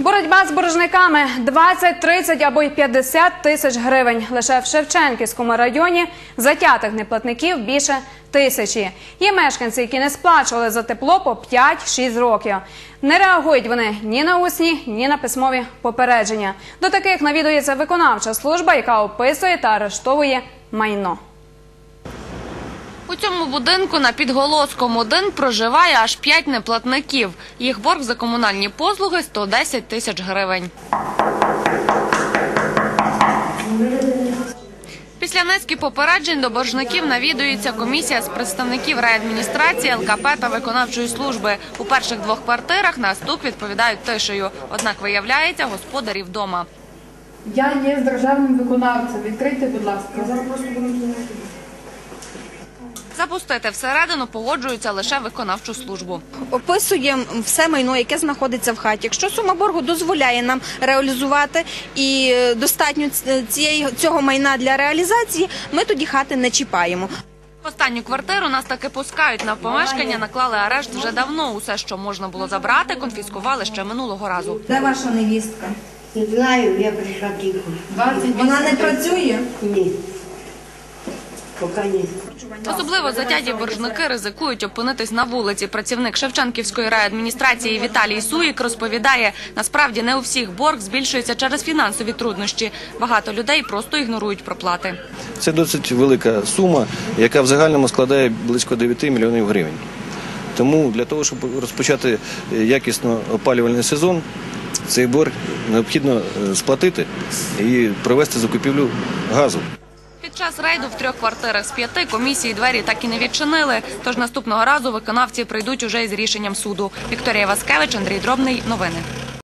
Боротьба з боржниками 20, 30 або й 50 тисяч гривень. Лише в Шевченківському районі затятих неплатників більше тисячі. Є мешканці, які не сплачували за тепло по 5-6 років. Не реагують вони ні на усні, ні на письмові попередження. До таких навідується виконавча служба, яка описує та арештовує майно. У цьому будинку на Підголоском один проживає аж п'ять неплатників. Їх борг за комунальні послуги – 110 тисяч гривень. Після низки попереджень до боржників навідується комісія з представників райадміністрації, ЛКП та виконавчої служби. У перших двох квартирах на стук відповідають тишею. Однак виявляється, господарі вдома. Я є з державним виконавцем. Відкрийте, будь ласка. Запустити всередину погоджуються лише виконавчу службу. описуємо все майно, яке знаходиться в хаті. Якщо сума боргу дозволяє нам реалізувати і е, достатньо цієї цього майна для реалізації, ми тоді хати не чіпаємо. Останню квартиру нас таки пускають на помешкання, наклали арешт вже давно. Усе, що можна було забрати, конфіскували ще минулого разу. Де ваша невістка? Не знаю, я прийшла тільки. Вона не працює. Ні. Особливо затяті боржники ризикують опинитись на вулиці. Працівник Шевченківської райадміністрації Віталій Суїк розповідає, насправді не у всіх борг збільшується через фінансові труднощі. Багато людей просто ігнорують проплати. Це досить велика сума, яка в загальному складає близько 9 мільйонів гривень. Тому для того, щоб розпочати е, якісно опалювальний сезон, цей борг необхідно е, сплатити і провести закупівлю газу. Під час рейду в трьох квартирах з п'яти комісії двері так і не відчинили. Тож наступного разу виконавці прийдуть уже із рішенням суду. Вікторія Васкевич, Андрій Дробний. Новини.